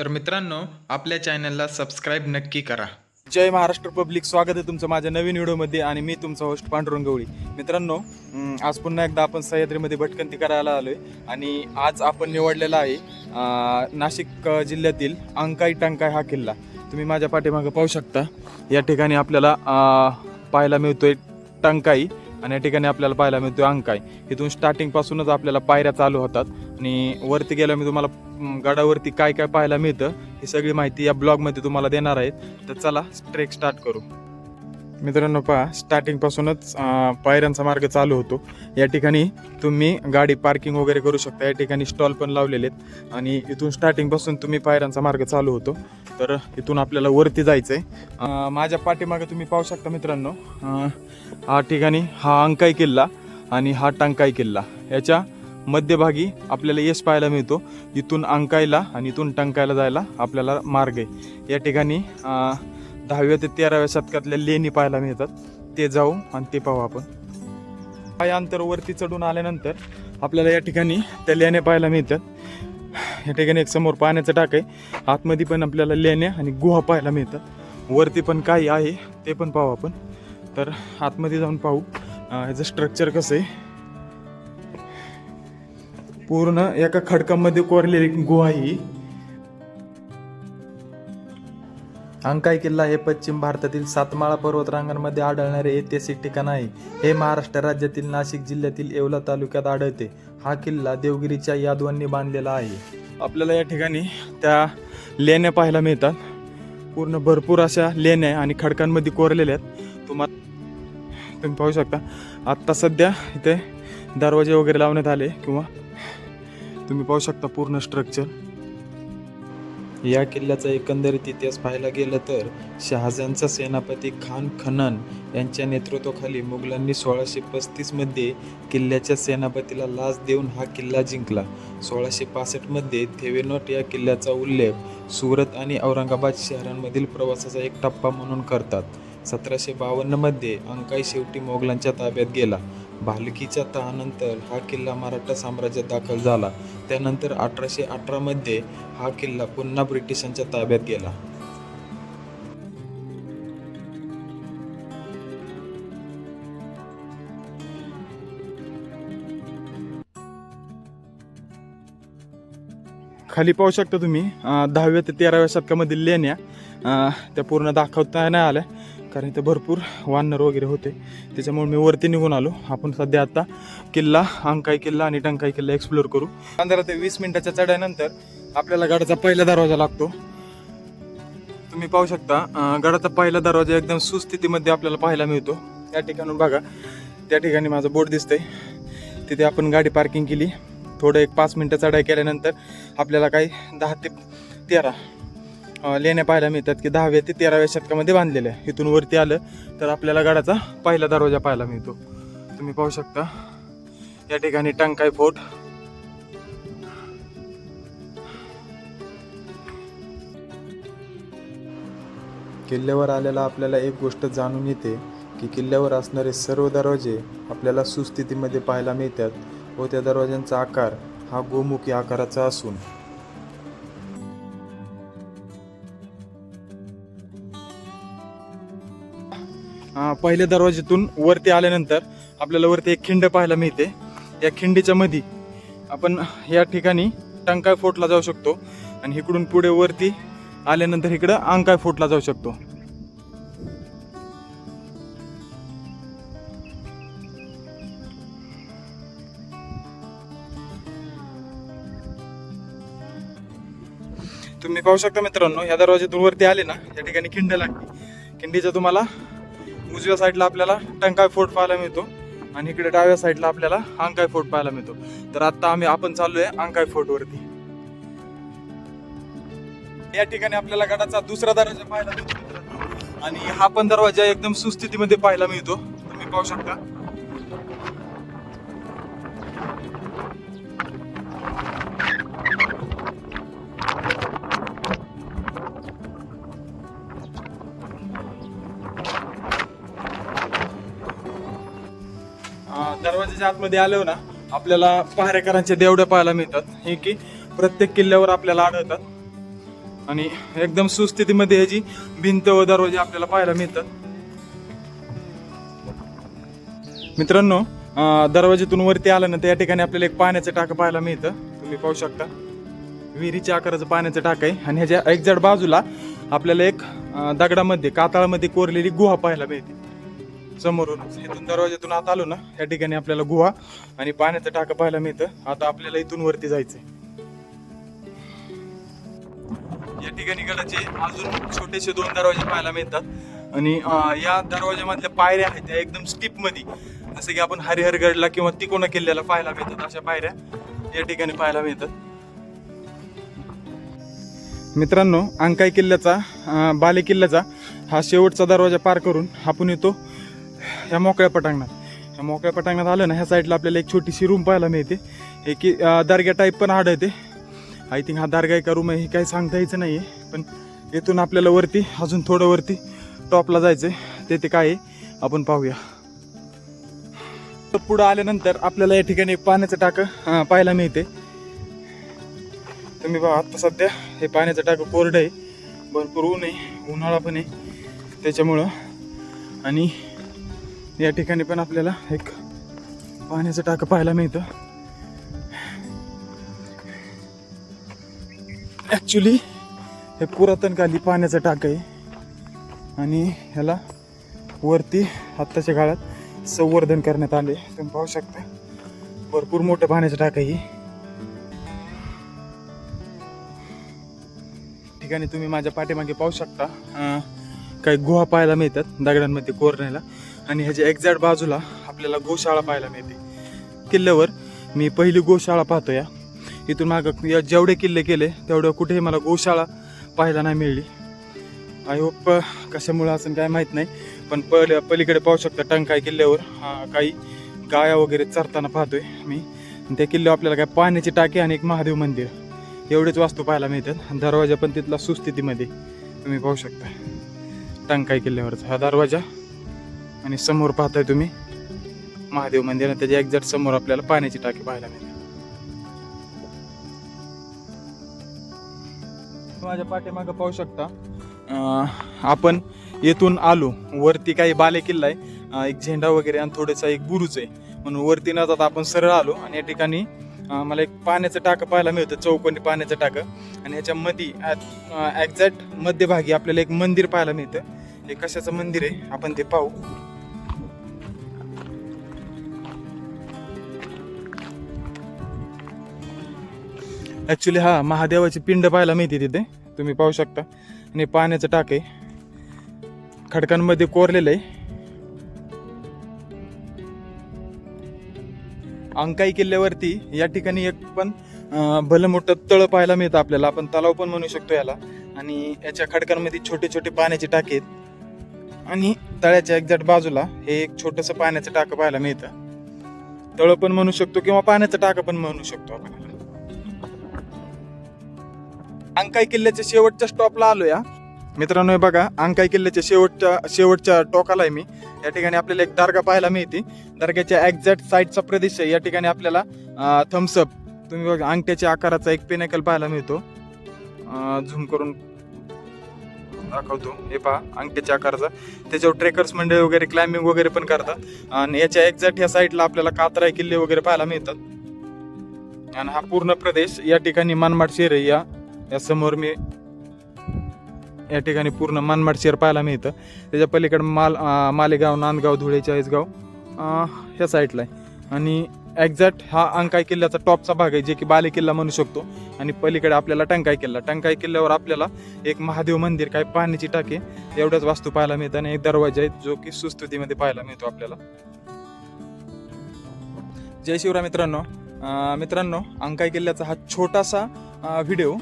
तर मित्रांनो आपल्या चॅनलला सबस्क्राईब नक्की करा. जय महाराष्ट्र पब्लिक स्वागत आहे तुमचं माझ्या नवीन व्हिडिओमध्ये आणि मी तुमचा होस्ट पांडुरंग गवळी. मित्रांनो आज पुन्हा एकदा आपण सह्याद्रीमध्ये भटकंती करायला आलो आहे आणि आज आपण निवडलेला आहे नाशिक जिल्ह्यातील अंकाई टंकाई हा किल्ला. तुम्ही माझ्या पाठीमागं पाहू शकता. या ठिकाणी आपल्याला पाहायला मिळतोय टंकाई आणि या ठिकाणी आपल्याला पाहायला मिळतोय अंकाई. इथून स्टार्टिंगपासूनच आपल्याला पायऱ्या चालू होतात. आणि वरती गेल्या मी तुम्हाला गडावरती काय काय पाहायला मिळतं ही सगळी माहिती या ब्लॉगमध्ये तुम्हाला देणार आहेत. तर चला ट्रेक स्टार्ट करू. मित्रांनो पहा स्टार्टिंगपासूनच पायऱ्यांचा मार्ग चालू होतो. या ठिकाणी तुम्ही गाडी पार्किंग वगैरे करू शकता. या ठिकाणी स्टॉल पण लावलेले आहेत. आणि इथून स्टार्टिंगपासून तुम्ही पायऱ्यांचा मार्ग चालू होतो. तर इथून आपल्याला वरती जायचं आहे माझ्या पाठीमागे तुम्ही पाहू शकता मित्रांनो हा ठिकाणी हा अंकाई किल्ला आणि हा टांकाई किल्ला. याच्या मध्यभागी आपल्याला यश पाहायला मिळतो. इथून अंकायला आणि इथून टंकायला जायला आपल्याला मार्ग आहे. या ठिकाणी दहाव्या ते तेराव्या शतकातल्या लेणी पाहायला मिळतात. ते जाऊ आणि ते पाहू आपण. काही अंतर वरती चढून आल्यानंतर आपल्याला या ठिकाणी त्या लेण्या पाहायला मिळतात. या ठिकाणी एक समोर पाण्याचं टाक आहे. आतमध्ये पण आपल्याला लेण्या आणि गुहा पाहायला मिळतात. वरती पण काही आहे ते पण पाहू आपण. तर आतमध्ये जाऊन पाहू. ह्याचं स्ट्रक्चर कसं आहे? पूर्ण एका खडकामध्ये कोरलेली गुहा ही अंकाई किल्ला हे पश्चिम भारतातील सातमाळा पर्वतरांगांमध्ये आढळणारे ऐतिहासिक ठिकाण आहे. हे महाराष्ट्र राज्यातील नाशिक जिल्ह्यातील येवला तालुक्यात आढळते. हा किल्ला देवगिरीच्या यादवांनी बांधलेला आहे. आपल्याला या ठिकाणी त्या लेण्या पाहायला मिळतात. पूर्ण भरपूर अशा लेण्या आणि खडकांमध्ये कोरलेल्या आहेत. तुम्हाला तुम्ही पाहू शकता. आत्ता सध्या इथे दरवाजे वगैरे लावण्यात आले किंवा तुम्ही पाहू शकता पूर्ण स्ट्रक्चर या किल्ल्याचा एकंदरीत इतिहास पाहायला गेलं तर शहाजांचा सेनापती खान खनन यांच्या नेतृत्वाखाली मुघलांनी सोळाशे पस्तीसमध्ये किल्ल्याच्या सेनापतीला लाच देऊन हा किल्ला जिंकला. सोळाशे पासष्टमध्ये थेवेनोट या किल्ल्याचा उल्लेख सुरत आणि औरंगाबाद शहरांमधील प्रवासाचा एक टप्पा म्हणून करतात. सतराशे बावन्नमध्ये अंकाई शेवटी मोगलांच्या ताब्यात गेला. भालकीच्या तहानंतर हा किल्ला मराठा साम्राज्यात दाखल झाला. त्यानंतर अठराशे अठरामध्ये हा किल्ला पुन्हा ब्रिटिशांच्या ताब्यात गेला. खाली पाहू शकता तुम्ही दहाव्या ते तेराव्या शतकामधील लेण्या त्या पूर्ण दाखवता नाही आल्या. कारण इथं भरपूर वानर वगैरे होते. त्याच्यामुळे मी वरती निघून आलो. आपण सध्या आता किल्ला अंकाई किल्ला आणि टंकाई किल्ला एक्सप्लोर करू. पंधरा ते वीस मिनिटाच्या चढ्यानंतर आपल्याला गडाचा पहिला दरवाजा लागतो. तुम्ही पाहू शकता गडाचा पहिला दरवाजा एकदम सुस्थितीमध्ये आपल्याला पाहायला मिळतो. त्या ठिकाणून बघा त्या ठिकाणी माझं बोट दिसतंय. तिथे आपण गाडी पार्किंग केली. थोडं एक पाच मिनटं चढाई केल्यानंतर आपल्याला काही दहा ते तेरा लेण्या पाहायला मिळतात की दहाव्या ते तेराव्या शतकामध्ये बांधलेल्या इथून वरती आलं तर आपल्याला गडाचा पहिला दरवाजा पाहायला मिळतो. तुम्ही पाहू शकता. या ठिकाणी टंकाई फोर्ट. किल्ल्यावर आलेला आपल्याला एक गोष्ट जाणून येते की किल्ल्यावर असणारे सर्व दरवाजे आपल्याला सुस्थितीमध्ये पाहायला मिळतात व त्या दरवाज्यांचा आकार हा गोमुखी आकाराचा असून पहिल्या दरवाज्यातून वरती आल्यानंतर आपल्याला वरती एक खिंड पाहायला मिळते. या खिंडीच्या मध्ये आपण या ठिकाणी टंकाय फोर्टला जाऊ शकतो आणि इकडून पुढे वरती आल्यानंतर इकडं अंकाय फोर्टला जाऊ शकतो. तुम्ही पाहू शकता मित्रांनो या दरवाज्यातून वरती आले ना या ठिकाणी खिंड लागते खिंडीचा तुम्हाला उजव्या साईडला आपल्याला टंकाय फोर्ट पाहायला मिळतो आणि इकडे डाव्या साईडला आपल्याला अंकाय फोर्ट पाहायला मिळतो. तर आता आम्ही आपण चाललोय अंकाय फोर्ट वरती. या ठिकाणी आपल्याला गडाचा दुसरा दरवाजा पाहायला मिळतो. आणि हा पण दरवाजा एकदम सुस्थितीमध्ये पाहायला मिळतो. तुम्ही पाहू शकता. किल्ल्याच्या आतमध्ये आलो ना आपल्याला पहारेकरांच्या देवड्या पाहायला मिळतात. हे की प्रत्येक किल्ल्यावर आपल्याला आढळतात. आणि एकदम सुस्थितीमध्ये ह्याची भिंत व दरवाजे आपल्याला पाहायला मिळतात. मित्रांनो दरवाजेतून वरती आलं ना त्या ठिकाणी आपल्याला एक पाण्याचं टाकं पाहायला मिळतं. तुम्ही पाहू शकता. विहिरीच्या आकाराचं पाण्याचं टाक आहे. आणि ह्याच्या एक्झॅक्ट बाजूला आपल्याला एक दगडामध्ये कातळामध्ये कोरलेली गुहा पाहायला मिळते. समोरून इथून दरवाजातून आत आलो ना या ठिकाणी आपल्याला गुहा आणि पाण्याचं टाकं पाहायला मिळतं. आता आपल्याला इथून वरती जायचंय. या ठिकाणी गडाचे अजून छोटेसे दोन दरवाजे पाहायला मिळतात. आणि या दरवाजामधल्या पायऱ्या आहेत त्या एकदम स्टीपमध्ये जसं की आपण हरिहरगडला किंवा तिकोना किल्ल्याला पाहायला मिळतात अशा पायऱ्या या ठिकाणी पाहायला मिळतात. मित्रांनो अंकाई किल्ल्याचा बाले किल्ल्याचा हा शेवटचा दरवाजा पार करून आपण येतो. ह्या मोकळ्या पटांगणात. या मोकळ्या पटांगणात आलं ना ह्या साईडला आपल्याला एक छोटीशी रूम पाहायला मिळते. हे की दारग्या दर्ग्या टाईप पण आढळते. आय थिंक हा दर्गा एका रूम आहे हे काही सांगता यायचं नाही आहे पण येथून आपल्याला वरती अजून थोडं वरती टॉपला जायचं आहे ते ते काय आहे आपण पाहूया. तर पुढं आल्यानंतर आपल्याला या ठिकाणी पाण्याचं टाकं पाहायला मिळते. तुम्ही बघा आता सध्या हे पाण्याचं टाकं कोरडं आहे. भरपूर ऊन आहे उन्हाळा पण आहे त्याच्यामुळं. आणि या ठिकाणी पण आपल्याला एक पाण्याचं टाकं पाहायला मिळतं. ॲक्च्युली हे पुरातन काली पाण्याचं टाकं आहे. आणि ह्याला वरती आत्ताच्या काळात संवर्धन करण्यात आले तुम्ही पाहू शकता. भरपूर मोठं पाण्याचं टाकं आहे. ठिकाणी तुम्ही माझ्या पाठीमागे पाहू शकता. काही गुहा पाहायला मिळतात दगडांमध्ये कोरण्याला. आणि ह्याच्या एक्झॅक्ट बाजूला आपल्याला गोशाळा पाहायला मिळते. किल्ल्यावर मी पहिली गोशाळा पाहतो या. इथून मागं या जेवढे किल्ले केले तेवढं कुठेही मला गोशाळा पाहायला नाही मिळली. आय होप कशामुळं असं काय माहीत नाही पण पल पलीकडे पाहू शकता टंकाई किल्ल्यावर काही गाया वगैरे चरताना पाहतोय मी. त्या किल्ल्यावर आपल्याला काय पाण्याची टाकी आणि एक महादेव मंदिर एवढेच वास्तू पाहायला मिळतात. दरवाजा पण तिथला सुस्थितीमध्ये तुम्ही पाहू शकता. टंकाई किल्ल्यावरचा हा दरवाजा. आणि समोर पाहताय तुम्ही महादेव मंदिर आणि त्याच्या एक्झॅक्ट समोर आपल्याला पाण्याची टाकी पाहायला मिळते. माझ्या पाठीमागं पाहू शकता आपण येथून आलो. वरती काही बाले किल्ला आहे एक झेंडा वगैरे आणि थोडंसं एक बुरुज आहे. म्हणून वरती न जाता आपण सरळ आलो आणि या ठिकाणी मला एक पाण्याचं टाकं पाहायला मिळतं चौकोनी पाण्याचं टाकं. आणि ह्याच्यामध्ये मध्ये एक्झॅक्ट मध्यभागी आपल्याला एक मंदिर पाहायला मिळतं. हे कशाचं मंदिर आहे? आपण ते पाहू. ॲक्च्युली हा महादेवाची पिंड पाहायला मिळते तिथे. तुम्ही पाहू शकता. आणि पाण्याचं टाक आहे. खडकांमध्ये कोरलेलं आहे. अंकाई किल्ल्यावरती या ठिकाणी एक पण भलं मोठं तळ पाहायला मिळतं आपल्याला. आपण तलाव पण म्हणू शकतो याला. आणि याच्या खडकांमध्ये छोटे छोटे पाण्याचे टाके आहेत. आणि तळ्याच्या एक्झॅक्ट बाजूला हे एक छोटंसं पाण्याचं टाकं पाहायला मिळतं. तळ पण म्हणू शकतो किंवा पाण्याचं टाकं पण म्हणू शकतो आपण. याला. अंकाई किल्ल्याच्या शेवटच्या स्टॉपला आलो या मित्रांनो बघा अंकाई किल्ल्याच्या शेवटच्या शेवटच्या टोकाला आहे मी. या ठिकाणी आपल्याला एक दर्गा पाहायला मिळते. दर्ग्याच्या एक्झॅक्ट साईडचा प्रदेश आहे. या ठिकाणी आपल्याला थम्सअप तुम्ही बघा अंगठ्याच्या आकाराचा एक पेनेकल पाहायला मिळतो. झूम करून दाखवतो. हे पहा अंगठ्याच्या आकाराचा. त्याच्यावर ट्रेकर्स मंडळी वगैरे क्लाइम्बिंग वगैरे पण करतात. आणि याच्या एक्झॅक्ट ह्या साईडला आपल्याला कातराय किल्ले वगैरे पाहायला मिळतात. आणि हा पूर्ण प्रदेश या ठिकाणी मनमाड शेर आहे. या यासमोर मी या ठिकाणी पूर्ण मनमाड शेअर पाहायला मिळतं. त्याच्या पलीकडं माल मालेगाव नांदगाव धुळे चाळीसगाव ह्या साईडला आहे. आणि एक्झॅक्ट हा अंकाई किल्ल्याचा टॉपचा भाग आहे जे की बाले किल्ला म्हणू शकतो. आणि पलीकडे आपल्याला टंकाई किल्ला. टंकाई किल्ल्यावर आपल्याला एक महादेव मंदिर काय पाण्याची टाके एवढ्याच वास्तू पाहायला मिळतात आणि एक दरवाजा आहे जो की सुस्तुतीमध्ये पाहायला मिळतो आपल्याला. जय शिवराय मित्रांनो. मित्रांनो अंकाई किल्ल्याचा हा छोटासा व्हिडिओ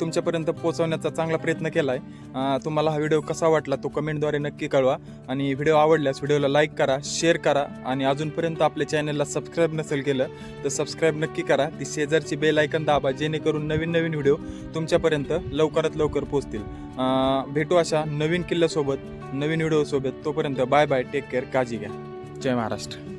तुमच्यापर्यंत पोहोचवण्याचा चांगला प्रयत्न केला आहे तुम्हाला हा व्हिडिओ कसा वाटला तो कमेंटद्वारे नक्की कळवा. आणि व्हिडिओ आवडल्यास व्हिडिओला लाईक करा शेअर करा आणि अजूनपर्यंत आपल्या चॅनलला सबस्क्राईब नसेल केलं तर सबस्क्राईब नक्की करा. ती शेजारची बेल आयकन दाबा जेणेकरून नवीन नवीन व्हिडिओ तुमच्यापर्यंत लवकरात लवकर पोहोचतील. भेटू अशा नवीन किल्ल्यासोबत नवीन व्हिडिओसोबत. तोपर्यंत बाय बाय टेक केअर काळजी घ्या. जय महाराष्ट्र.